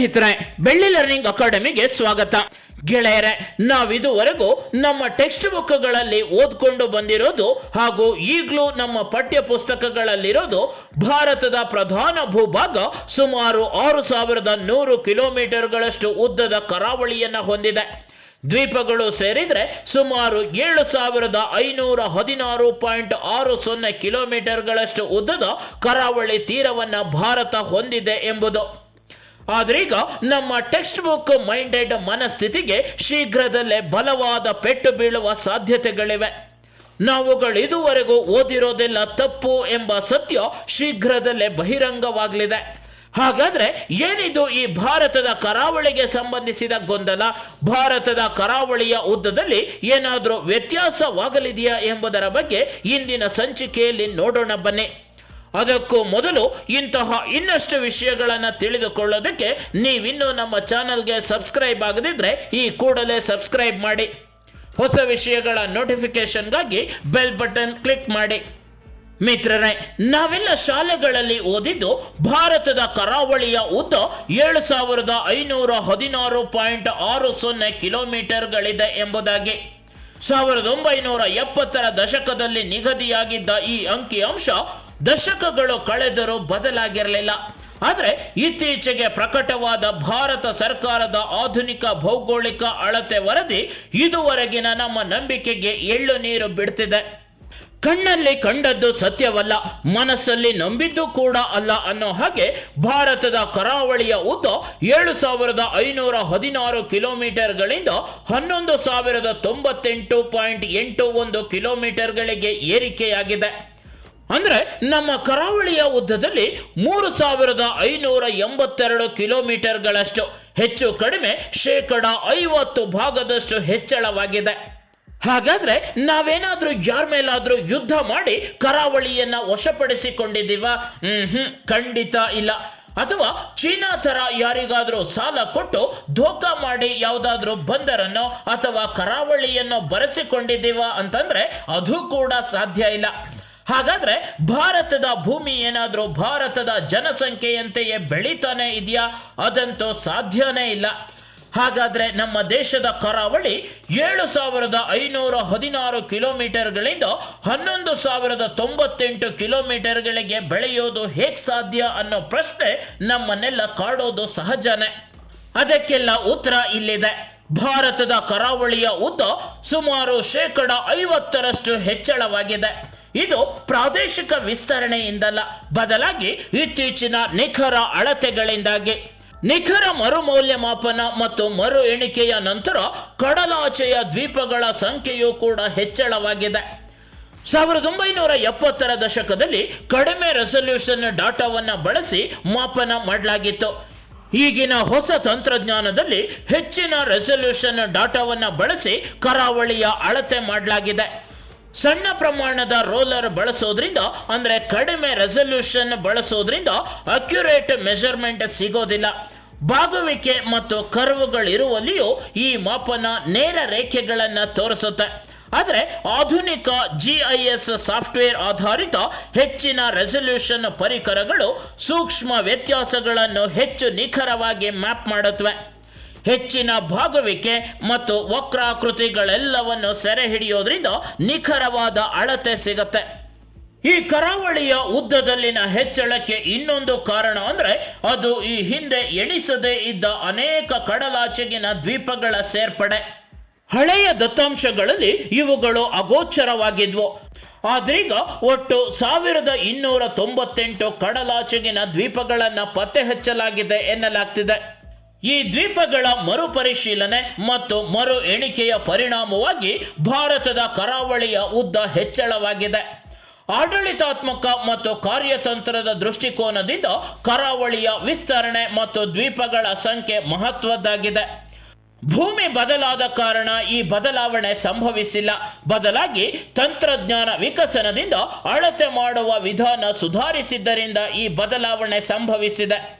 ಸ್ನೇಹಿತರೆ, ಬೆಳ್ಳಿ ಲರ್ನಿಂಗ್ ಅಕಾಡೆಮಿಗೆ ಸ್ವಾಗತ. ಗೆಳೆಯರೆ, ನಾವಿದುವರೆಗೂ ನಮ್ಮ ಟೆಕ್ಸ್ಟ್ ಬುಕ್ಗಳಲ್ಲಿ ಓದ್ಕೊಂಡು ಬಂದಿರೋದು ಹಾಗೂ ಈಗಲೂ ನಮ್ಮ ಪಠ್ಯ ಪುಸ್ತಕಗಳಲ್ಲಿರೋದು ಭಾರತದ ಪ್ರಧಾನ ಭೂಭಾಗ ಸುಮಾರು ಆರು ಸಾವಿರದ ನೂರು ಕಿಲೋಮೀಟರ್ಗಳಷ್ಟು ಉದ್ದದ ಕರಾವಳಿಯನ್ನು ಹೊಂದಿದೆ. ದ್ವೀಪಗಳು ಸೇರಿದರೆ ಸುಮಾರು ಏಳು ಸಾವಿರದ ಐನೂರ ಹದಿನಾರು ಪಾಯಿಂಟ್ ಆರು ಸೊನ್ನೆ ಕಿಲೋಮೀಟರ್ಗಳಷ್ಟು ಉದ್ದದ ಕರಾವಳಿ ತೀರವನ್ನ ಭಾರತ ಹೊಂದಿದೆ ಎಂಬುದು. ಆದ್ರೀಗ ನಮ್ಮ ಟೆಕ್ಸ್ಟ್ ಬುಕ್ ಮೈಂಡೆಡ್ ಮನಸ್ಥಿತಿಗೆ ಶೀಘ್ರದಲ್ಲೇ ಬಲವಾದ ಪೆಟ್ಟು ಬೀಳುವ ಸಾಧ್ಯತೆಗಳಿವೆ. ನಾವುಗಳು ಇದುವರೆಗೂ ಓದಿರೋದೆಲ್ಲ ತಪ್ಪು ಎಂಬ ಸತ್ಯ ಶೀಘ್ರದಲ್ಲೇ ಬಹಿರಂಗವಾಗಲಿದೆ. ಹಾಗಾದ್ರೆ ಏನಿದು ಈ ಭಾರತದ ಕರಾವಳಿಗೆ ಸಂಬಂಧಿಸಿದ ಗೊಂದಲ? ಭಾರತದ ಕರಾವಳಿಯ ಉದ್ದದಲ್ಲಿ ಏನಾದರೂ ವ್ಯತ್ಯಾಸವಾಗಲಿದೆಯಾ ಎಂಬುದರ ಬಗ್ಗೆ ಇಂದಿನ ಸಂಚಿಕೆಯಲ್ಲಿ ನೋಡೋಣ ಬನ್ನಿ. ಅದಕ್ಕೂ ಮೊದಲು ಇಂತಹ ಇನ್ನಷ್ಟು ವಿಷಯಗಳನ್ನು ತಿಳಿದುಕೊಳ್ಳೋದಕ್ಕೆ ನೀವಿನ್ನೂ ನಮ್ಮ ಚಾನಲ್ಗೆ ಸಬ್ಸ್ಕ್ರೈಬ್ ಆಗದಿದ್ದರೆ ಈ ಕೂಡಲೇ ಸಬ್ಸ್ಕ್ರೈಬ್ ಮಾಡಿ. ಹೊಸ ವಿಷಯಗಳ ನೋಟಿಫಿಕೇಶನ್ಗಾಗಿ ಬೆಲ್ ಬಟನ್ ಕ್ಲಿಕ್ ಮಾಡಿ. ಮಿತ್ರರೇ, ನಾವೆಲ್ಲ ಶಾಲೆಗಳಲ್ಲಿ ಓದಿದ್ದು ಭಾರತದ ಕರಾವಳಿಯ ಉದ್ದ ಏಳು ಸಾವಿರದ ಐನೂರ ಹದಿನಾರು ಪಾಯಿಂಟ್ ಆರು ಸೊನ್ನೆ ಕಿಲೋಮೀಟರ್ಗಳಿದೆ ಎಂಬುದಾಗಿ. ಸಾವಿರದ ಒಂಬೈನೂರ ಎಪ್ಪತ್ತರ ದಶಕದಲ್ಲಿ ನಿಗದಿಯಾಗಿದ್ದ ಈ ಅಂಕಿಅಂಶ ದಶಕಗಳು ಕಳೆದರೂ ಬದಲಾಗಿರಲಿಲ್ಲ. ಆದರೆ ಇತ್ತೀಚೆಗೆ ಪ್ರಕಟವಾದ ಭಾರತ ಸರ್ಕಾರದ ಆಧುನಿಕ ಭೌಗೋಳಿಕ ಅಳತೆ ವರದಿ ಇದುವರೆಗಿನ ನಮ್ಮ ನಂಬಿಕೆಗೆ ಎಳ್ಳು ನೀರು ಬಿಡ್ತಿದೆ. ಕಣ್ಣಲ್ಲಿ ಕಂಡದ್ದು ಸತ್ಯವಲ್ಲ, ಮನಸ್ಸಲ್ಲಿ ನಂಬಿದ್ದು ಕೂಡ ಅಲ್ಲ ಅನ್ನೋ ಹಾಗೆ ಭಾರತದ ಕರಾವಳಿಯ ಉದ್ದ ಏಳು ಸಾವಿರದ ಐನೂರ ಹದಿನಾರು ಕಿಲೋಮೀಟರ್ಗಳಿಂದ ಹನ್ನೊಂದು ಸಾವಿರದ ತೊಂಬತ್ತೆಂಟು ಪಾಯಿಂಟ್ ಎಂಟು ಒಂದು ಕಿಲೋಮೀಟರ್ಗಳಿಗೆ ಏರಿಕೆಯಾಗಿದೆ. ಅಂದ್ರೆ ನಮ್ಮ ಕರಾವಳಿಯ ಉದ್ದದಲ್ಲಿ ಮೂರು ಸಾವಿರದ ಐನೂರ ಎಂಬತ್ತೆರಡು ಕಿಲೋಮೀಟರ್ಗಳಷ್ಟು ಹೆಚ್ಚು ಕಡಿಮೆ ಶೇಕಡ ಐವತ್ತು ಭಾಗದಷ್ಟು ಹೆಚ್ಚಳವಾಗಿದೆ. ಹಾಗಾದ್ರೆ ನಾವೇನಾದ್ರೂ ಯಾರ ಮೇಲಾದ್ರೂ ಯುದ್ಧ ಮಾಡಿ ಕರಾವಳಿಯನ್ನ ವಶಪಡಿಸಿಕೊಂಡಿದ್ದೀವ? ಹ್ಮ್ ಖಂಡಿತ ಇಲ್ಲ. ಅಥವಾ ಚೀನಾ ತರ ಯಾರಿಗಾದ್ರೂ ಸಾಲ ಕೊಟ್ಟು ಧೋಕಾ ಮಾಡಿ ಯಾವುದಾದ್ರೂ ಬಂದರನ್ನು ಅಥವಾ ಕರಾವಳಿಯನ್ನು ಬರೆಸಿಕೊಂಡಿದ್ದೀವ ಅಂತಂದ್ರೆ ಅದು ಕೂಡ ಸಾಧ್ಯ ಇಲ್ಲ. ಹಾಗಾದ್ರೆ ಭಾರತದ ಭೂಮಿ ಏನಾದರೂ ಭಾರತದ ಜನಸಂಖ್ಯೆಯಂತೆಯೇ ಬೆಳೀತಾನೆ ಇದೆಯಾ? ಅದಂತೂ ಸಾಧ್ಯನೇ ಇಲ್ಲ. ಹಾಗಾದ್ರೆ ನಮ್ಮ ದೇಶದ ಕರಾವಳಿ ಏಳು ಸಾವಿರದ ಐನೂರ ಹದಿನಾರು ಕಿಲೋಮೀಟರ್ಗಳಿಂದ ಹನ್ನೊಂದು ಸಾವಿರದ ತೊಂಬತ್ತೆಂಟು ಕಿಲೋಮೀಟರ್ಗಳಿಗೆ ಬೆಳೆಯೋದು ಹೇಗೆ ಸಾಧ್ಯ ಅನ್ನೋ ಪ್ರಶ್ನೆ ನಮ್ಮನ್ನೆಲ್ಲ ಕಾಡೋದು ಸಹಜನೇ. ಅದಕ್ಕೆಲ್ಲ ಉತ್ತರ ಇಲ್ಲಿದೆ. ಭಾರತದ ಕರಾವಳಿಯ ಉದ್ದ ಸುಮಾರು ಶೇಕಡ ಐವತ್ತರಷ್ಟು ಹೆಚ್ಚಳವಾಗಿದೆ. ಇದು ಪ್ರಾದೇಶಿಕ ವಿಸ್ತರಣೆಯಿಂದಲ್ಲ, ಬದಲಾಗಿ ಇತ್ತೀಚಿನ ನಿಖರ ಅಳತೆಗಳಿಂದಾಗಿ. ನಿಖರ ಮರುಮೌಲ್ಯಮಾಪನ ಮತ್ತು ಮರು ಎಣಿಕೆಯ ನಂತರ ಕಡಲಾಚೆಯ ದ್ವೀಪಗಳ ಸಂಖ್ಯೆಯೂ ಕೂಡ ಹೆಚ್ಚಳವಾಗಿದೆ. ಸಾವಿರದ ಒಂಬೈನೂರ ಎಪ್ಪತ್ತರ ದಶಕದಲ್ಲಿ ಕಡಿಮೆ ರೆಸಲ್ಯೂಷನ್ ಡಾಟಾವನ್ನು ಬಳಸಿ ಮಾಪನ ಮಾಡಲಾಗಿತ್ತು. ಈಗಿನ ಹೊಸ ತಂತ್ರಜ್ಞಾನದಲ್ಲಿ ಹೆಚ್ಚಿನ ರೆಸಲ್ಯೂಷನ್ ಡಾಟಾವನ್ನು ಬಳಸಿ ಕರಾವಳಿಯ ಅಳತೆ ಮಾಡಲಾಗಿದೆ. ಸಣ್ಣ ಪ್ರಮಾಣದ ರೋಲರ್ ಬಳಸೋದ್ರಿಂದ, ಅಂದ್ರೆ ಕಡಿಮೆ ರೆಸಲ್ಯೂಷನ್ ಬಳಸೋದ್ರಿಂದ ಅಕ್ಯುರೇಟ್ ಮೆಜರ್ಮೆಂಟ್ ಸಿಗೋದಿಲ್ಲ. ಬಾಗುವಿಕೆ ಮತ್ತು ಕರ್ವ್ಗಳಿರುವಲ್ಲಿಯೂ ಈ ಮಾಪನ ನೇರ ರೇಖೆಗಳನ್ನು ತೋರಿಸುತ್ತೆ. ಆದರೆ ಆಧುನಿಕ ಜಿ ಐ ಎಸ್ ಸಾಫ್ಟ್ವೇರ್ ಆಧಾರಿತ ಹೆಚ್ಚಿನ ರೆಸಲ್ಯೂಷನ್ ಪರಿಕರಗಳು ಸೂಕ್ಷ್ಮ ವ್ಯತ್ಯಾಸಗಳನ್ನು ಹೆಚ್ಚು ನಿಖರವಾಗಿ ಮ್ಯಾಪ್ ಮಾಡುತ್ತವೆ. ಹೆಚ್ಚಿನ ಭಾಗವಿಕೆ ಮತ್ತು ವಕ್ರಾಕೃತಿಗಳೆಲ್ಲವನ್ನು ಸೆರೆ ಹಿಡಿಯೋದ್ರಿಂದ ನಿಖರವಾದ ಅಳತೆ ಸಿಗತ್ತೆ. ಈ ಕರಾವಳಿಯ ಉದ್ದದಲ್ಲಿನ ಹೆಚ್ಚಳಕ್ಕೆ ಇನ್ನೊಂದು ಕಾರಣ ಅಂದ್ರೆ ಅದು ಈ ಹಿಂದೆ ಎಣಿಸದೇ ಇದ್ದ ಅನೇಕ ಕಡಲಾಚೆಗಿನ ದ್ವೀಪಗಳ ಸೇರ್ಪಡೆ. ಹಳೆಯ ದತ್ತಾಂಶಗಳಲ್ಲಿ ಇವುಗಳು ಅಗೋಚರವಾಗಿದ್ವು. ಆದ್ರೀಗ ಒಟ್ಟು ಸಾವಿರದ ಇನ್ನೂರ ತೊಂಬತ್ತೆಂಟು ಕಡಲಾಚೆಗಿನ ದ್ವೀಪಗಳನ್ನು ಪತ್ತೆ ಹಚ್ಚಲಾಗಿದೆ ಎನ್ನಲಾಗ್ತಿದೆ. ಈ ದ್ವೀಪಗಳ ಮರುಪರಿಶೀಲನೆ ಮತ್ತು ಮರು ಎಣಿಕೆಯ ಪರಿಣಾಮವಾಗಿ ಭಾರತದ ಕರಾವಳಿಯ ಉದ್ದ ಹೆಚ್ಚಳವಾಗಿದೆ. ಆಡಳಿತಾತ್ಮಕ ಮತ್ತು ಕಾರ್ಯತಂತ್ರದ ದೃಷ್ಟಿಕೋನದಿಂದ ಕರಾವಳಿಯ ವಿಸ್ತರಣೆ ಮತ್ತು ದ್ವೀಪಗಳ ಸಂಖ್ಯೆ ಮಹತ್ವದ್ದಾಗಿದೆ. ಭೂಮಿ ಬದಲಾದ ಕಾರಣ ಈ ಬದಲಾವಣೆ ಸಂಭವಿಸಿಲ್ಲ. ಬದಲಾಗಿ ತಂತ್ರಜ್ಞಾನ ವಿಕಸನದಿಂದ ಅಳತೆ ಮಾಡುವ ವಿಧಾನ ಸುಧಾರಿಸಿದ್ದರಿಂದ ಈ ಬದಲಾವಣೆ ಸಂಭವಿಸಿದೆ.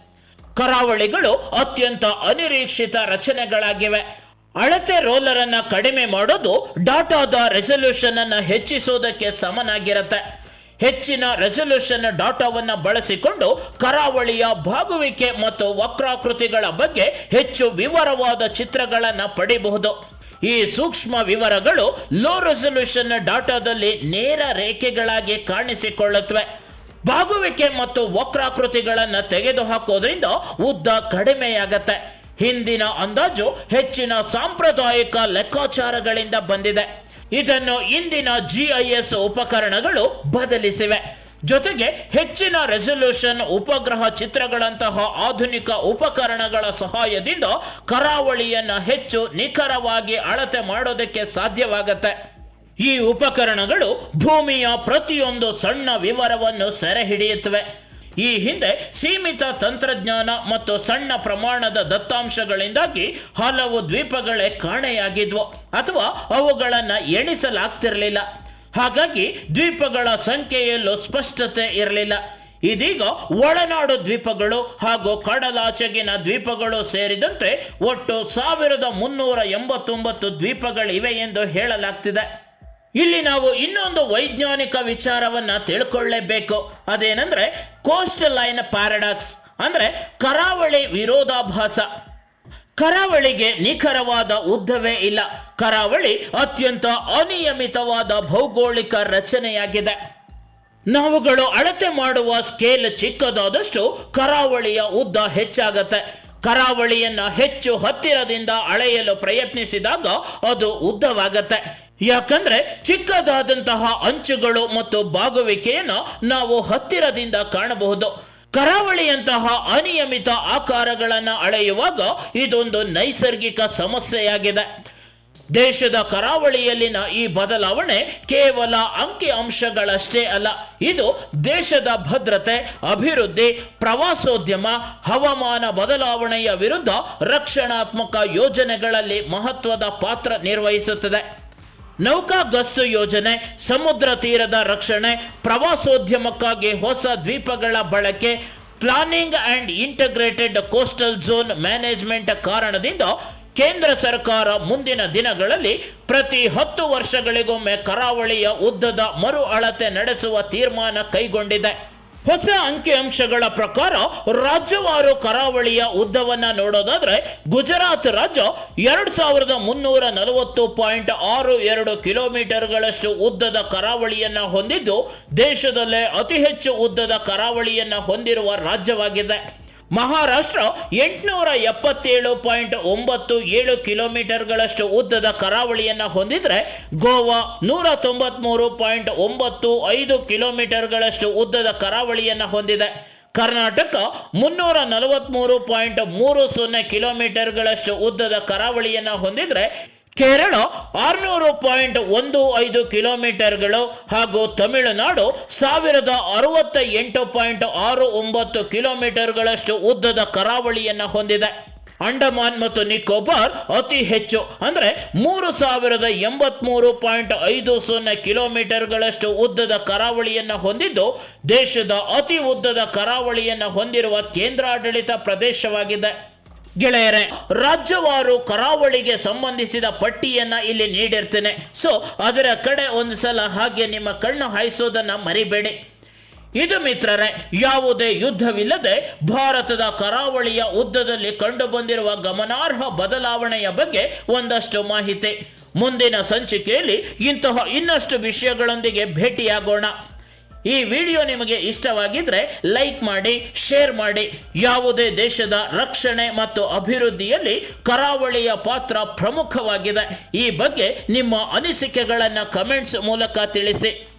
ಕರಾವಳಿಗಳು ಅತ್ಯಂತ ಅನಿರೀಕ್ಷಿತ ರಚನೆಗಳಾಗಿವೆ. ಅಳತೆ ರೋಲರ್ ಅನ್ನ ಕಡಿಮೆ ಮಾಡೋದು ಡಾಟಾದ ರೆಸಲ್ಯೂಷನ್ ಅನ್ನ ಹೆಚ್ಚಿಸೋದಕ್ಕೆ ಸಮನಾಗಿರುತ್ತೆ. ಹೆಚ್ಚಿನ ರೆಸಲ್ಯೂಷನ್ ಡಾಟಾವನ್ನು ಬಳಸಿಕೊಂಡು ಕರಾವಳಿಯ ಭಾಗುವಿಕೆ ಮತ್ತು ವಕ್ರಾಕೃತಿಗಳ ಬಗ್ಗೆ ಹೆಚ್ಚು ವಿವರವಾದ ಚಿತ್ರಗಳನ್ನು ಪಡೆಯಬಹುದು ಈ ಸೂಕ್ಷ್ಮ ವಿವರಗಳು ಲೋ ರೆಸಲ್ಯೂಷನ್ ಡಾಟಾದಲ್ಲಿ ನೇರ ರೇಖೆಗಳಾಗಿ ಕಾಣಿಸಿಕೊಳ್ಳುತ್ತವೆ ಬಾಗುವಿಕೆ ಮತ್ತು ವಕ್ರಾಕೃತಿಗಳನ್ನು ತೆಗೆದು ತೆಗೆದುಹಾಕೋದ್ರಿಂದ ಉದ್ದ ಕಡಿಮೆಯಾಗತ್ತೆ. ಹಿಂದಿನ ಅಂದಾಜು ಹೆಚ್ಚಿನ ಸಾಂಪ್ರದಾಯಿಕ ಲೆಕ್ಕಾಚಾರಗಳಿಂದ ಬಂದಿದೆ. ಇದನ್ನು ಇಂದಿನ ಜಿಐಎಸ್ ಉಪಕರಣಗಳು ಬದಲಿಸಿವೆ. ಜೊತೆಗೆ ಹೆಚ್ಚಿನ ರೆಸೊಲ್ಯೂಷನ್ ಉಪಗ್ರಹ ಚಿತ್ರಗಳಂತಹ ಆಧುನಿಕ ಉಪಕರಣಗಳ ಸಹಾಯದಿಂದ ಕರಾವಳಿಯನ್ನು ಹೆಚ್ಚು ನಿಖರವಾಗಿ ಅಳತೆ ಮಾಡೋದಕ್ಕೆ ಸಾಧ್ಯವಾಗತ್ತೆ. ಈ ಉಪಕರಣಗಳು ಭೂಮಿಯ ಪ್ರತಿಯೊಂದು ಸಣ್ಣ ವಿವರವನ್ನು ಸೆರೆ ಹಿಡಿಯುತ್ತವೆ ಈ ಹಿಂದೆ ಸೀಮಿತ ತಂತ್ರಜ್ಞಾನ ಮತ್ತು ಸಣ್ಣ ಪ್ರಮಾಣದ ದತ್ತಾಂಶಗಳಿಂದಾಗಿ ಹಲವು ದ್ವೀಪಗಳೇ ಕಾಣೆಯಾಗಿದ್ವು ಅಥವಾ ಅವುಗಳನ್ನು ಎಣಿಸಲಾಗ್ತಿರಲಿಲ್ಲ. ಹಾಗಾಗಿ ದ್ವೀಪಗಳ ಸಂಖ್ಯೆಯಲ್ಲೂ ಸ್ಪಷ್ಟತೆ ಇರಲಿಲ್ಲ. ಇದೀಗ ಒಳನಾಡು ದ್ವೀಪಗಳು ಹಾಗೂ ಕಡಲಾಚೆಗಿನ ದ್ವೀಪಗಳು ಸೇರಿದಂತೆ ಒಟ್ಟು ಸಾವಿರದ ಮುನ್ನೂರ ಎಂಬತ್ತೊಂಬತ್ತು ದ್ವೀಪಗಳಿವೆ ಎಂದು ಹೇಳಲಾಗ್ತಿದೆ. ಇಲ್ಲಿ ನಾವು ಇನ್ನೊಂದು ವೈಜ್ಞಾನಿಕ ವಿಚಾರವನ್ನ ತಿಳ್ಕೊಳ್ಳೇಬೇಕು. ಅದೇನಂದ್ರೆ ಕೋಸ್ಟ್ ಲೈನ್ ಪ್ಯಾರಡಾಕ್ಸ್ ಅಂದ್ರೆ ಕರಾವಳಿ ವಿರೋಧಾಭಾಸ. ಕರಾವಳಿಗೆ ನಿಖರವಾದ ಉದ್ದವೇ ಇಲ್ಲ. ಕರಾವಳಿ ಅತ್ಯಂತ ಅನಿಯಮಿತವಾದ ಭೌಗೋಳಿಕ ರಚನೆಯಾಗಿದೆ. ನಾವುಗಳು ಅಳತೆ ಮಾಡುವ ಸ್ಕೇಲ್ ಚಿಕ್ಕದಾದಷ್ಟು ಕರಾವಳಿಯ ಉದ್ದ ಹೆಚ್ಚಾಗತ್ತೆ. ಕರಾವಳಿಯನ್ನ ಹೆಚ್ಚು ಹತ್ತಿರದಿಂದ ಅಳೆಯಲು ಪ್ರಯತ್ನಿಸಿದಾಗ ಅದು ಉದ್ದವಾಗತ್ತೆ. ಯಾಕಂದ್ರೆ ಚಿಕ್ಕದಾದಂತಹ ಅಂಚುಗಳು ಮತ್ತು ಬಾಗುವಿಕೆಯನ್ನು ನಾವು ಹತ್ತಿರದಿಂದ ಕಾಣಬಹುದು. ಕರಾವಳಿಯಂತಹ ಅನಿಯಮಿತ ಆಕಾರಗಳನ್ನು ಅಳೆಯುವಾಗ ಇದೊಂದು ನೈಸರ್ಗಿಕ ಸಮಸ್ಯೆಯಾಗಿದೆ. ದೇಶದ ಕರಾವಳಿಯಲ್ಲಿನ ಈ ಬದಲಾವಣೆ ಕೇವಲ ಅಂಕಿ ಅಂಶಗಳಷ್ಟೇ ಅಲ್ಲ, ಇದು ದೇಶದ ಭದ್ರತೆ, ಅಭಿವೃದ್ಧಿ, ಪ್ರವಾಸೋದ್ಯಮ, ಹವಾಮಾನ ಬದಲಾವಣೆಯ ವಿರುದ್ಧ ರಕ್ಷಣಾತ್ಮಕ ಯೋಜನೆಗಳಲ್ಲಿ ಮಹತ್ವದ ಪಾತ್ರ ನಿರ್ವಹಿಸುತ್ತದೆ. ನೌಕಾ ಗಸ್ತು ಯೋಜನೆ, ಸಮುದ್ರ ತೀರದ ರಕ್ಷಣೆ, ಪ್ರವಾಸೋದ್ಯಮಕ್ಕಾಗಿ ಹೊಸ ದ್ವೀಪಗಳ ಬಳಕೆ, planning and integrated coastal zone management ಕಾರಣದಿಂದ ಕೇಂದ್ರ ಸರ್ಕಾರ ಮುಂದಿನ ದಿನಗಳಲ್ಲಿ ಪ್ರತಿ ಹತ್ತು ವರ್ಷಗಳಿಗೊಮ್ಮೆ ಕರಾವಳಿಯ ಉದ್ದದ ಮರು ಅಳತೆ ನಡೆಸುವ ತೀರ್ಮಾನ ಕೈಗೊಂಡಿದೆ. ಹೊಸ ಅಂಕಿಅಂಶಗಳ ಪ್ರಕಾರ ರಾಜ್ಯವಾರು ಕರಾವಳಿಯ ಉದ್ದವನ್ನ ನೋಡೋದಾದ್ರೆ ಗುಜರಾತ್ ರಾಜ್ಯ ಎರಡ್ ಸಾವಿರದ ಮುನ್ನೂರ ನಲವತ್ತು ಪಾಯಿಂಟ್ ಆರು ಎರಡು ಕಿಲೋಮೀಟರ್ಗಳಷ್ಟು ಉದ್ದದ ಕರಾವಳಿಯನ್ನ ಹೊಂದಿದ್ದು ದೇಶದಲ್ಲೇ ಅತಿ ಹೆಚ್ಚು ಉದ್ದದ ಕರಾವಳಿಯನ್ನ ಹೊಂದಿರುವ ರಾಜ್ಯವಾಗಿದೆ. ಮಹಾರಾಷ್ಟ್ರ ಎಂಟುನೂರ ಎಪ್ಪತ್ತೇಳು ಪಾಯಿಂಟ್ ಒಂಬತ್ತು ಏಳು ಕಿಲೋಮೀಟರ್ಗಳಷ್ಟು ಉದ್ದದ ಕರಾವಳಿಯನ್ನು ಹೊಂದಿದ್ರೆ ಗೋವಾ ನೂರ ತೊಂಬತ್ಮೂರು ಪಾಯಿಂಟ್ ಒಂಬತ್ತು ಐದು ಕಿಲೋಮೀಟರ್ಗಳಷ್ಟು ಉದ್ದದ ಕರಾವಳಿಯನ್ನು ಹೊಂದಿದೆ. ಕರ್ನಾಟಕ ಮುನ್ನೂರ ನಲವತ್ಮೂರು ಪಾಯಿಂಟ್ ಮೂರು ಸೊನ್ನೆ ಕಿಲೋಮೀಟರ್ಗಳಷ್ಟು ಉದ್ದದ ಕರಾವಳಿಯನ್ನು ಹೊಂದಿದ್ರೆ ಕೇರಳ ಆರುನೂರು ಪಾಯಿಂಟ್ ಒಂದು ಐದು ಕಿಲೋಮೀಟರ್ಗಳು ಹಾಗೂ ತಮಿಳುನಾಡು ಸಾವಿರದ ಅರವತ್ತ ಎಂಟು ಪಾಯಿಂಟ್ ಆರು ಒಂಬತ್ತು ಕಿಲೋಮೀಟರ್ಗಳಷ್ಟು ಉದ್ದದ ಕರಾವಳಿಯನ್ನು ಹೊಂದಿದೆ. ಅಂಡಮಾನ್ ಮತ್ತು ನಿಕೋಬಾರ್ ಅತಿ ಹೆಚ್ಚು, ಅಂದರೆ ಮೂರು ಸಾವಿರದ ಎಂಬತ್ಮೂರು ಪಾಯಿಂಟ್ ಐದು ಸೊನ್ನೆ ಕಿಲೋಮೀಟರ್ಗಳಷ್ಟು ಉದ್ದದ ಕರಾವಳಿಯನ್ನು ಹೊಂದಿದ್ದು, ದೇಶದ ಅತಿ ಉದ್ದದ ಕರಾವಳಿಯನ್ನು ಹೊಂದಿರುವ ಕೇಂದ್ರಾಡಳಿತ ಪ್ರದೇಶವಾಗಿದೆ. ಗೆಳೆಯರೆ, ರಾಜ್ಯವಾರು ಕರಾವಳಿಗೆ ಸಂಬಂಧಿಸಿದ ಪಟ್ಟಿಯನ್ನ ಇಲ್ಲಿ ನೀಡಿರ್ತೇನೆ. ಸೊ ಅದರ ಕಡೆ ಒಂದು ಸಲ ಹಾಗೆ ನಿಮ್ಮ ಕಣ್ಣು ಹಾಯಿಸೋದನ್ನ ಮರಿಬೇಡಿ. ಇದು ಮಿತ್ರರೇ, ಯಾವುದೇ ಯುದ್ಧವಿಲ್ಲದೆ ಭಾರತದ ಕರಾವಳಿಯ ಉದ್ದದಲ್ಲಿ ಕಂಡುಬಂದಿರುವ ಗಮನಾರ್ಹ ಬದಲಾವಣೆಯ ಬಗ್ಗೆ ಒಂದಷ್ಟು ಮಾಹಿತಿ. ಮುಂದಿನ ಸಂಚಿಕೆಯಲ್ಲಿ ಇಂತಹ ಇನ್ನಷ್ಟು ವಿಷಯಗಳೊಂದಿಗೆ ಭೇಟಿಯಾಗೋಣ. ಈ ವಿಡಿಯೋ ನಿಮಗೆ ಇಷ್ಟವಾಗಿದ್ರೆ ಲೈಕ್ ಮಾಡಿ, ಶೇರ್ ಮಾಡಿ. ಯಾವುದೇ ದೇಶದ ರಕ್ಷಣೆ ಮತ್ತು ಅಭಿವೃದ್ಧಿಯಲ್ಲಿ ಕರಾವಳಿಯ ಪಾತ್ರ ಪ್ರಮುಖವಾಗಿದೆ. ಈ ಬಗ್ಗೆ ನಿಮ್ಮ ಅನಿಸಿಕೆಗಳನ್ನು ಕಮೆಂಟ್ಸ್ ಮೂಲಕ ತಿಳಿಸಿ.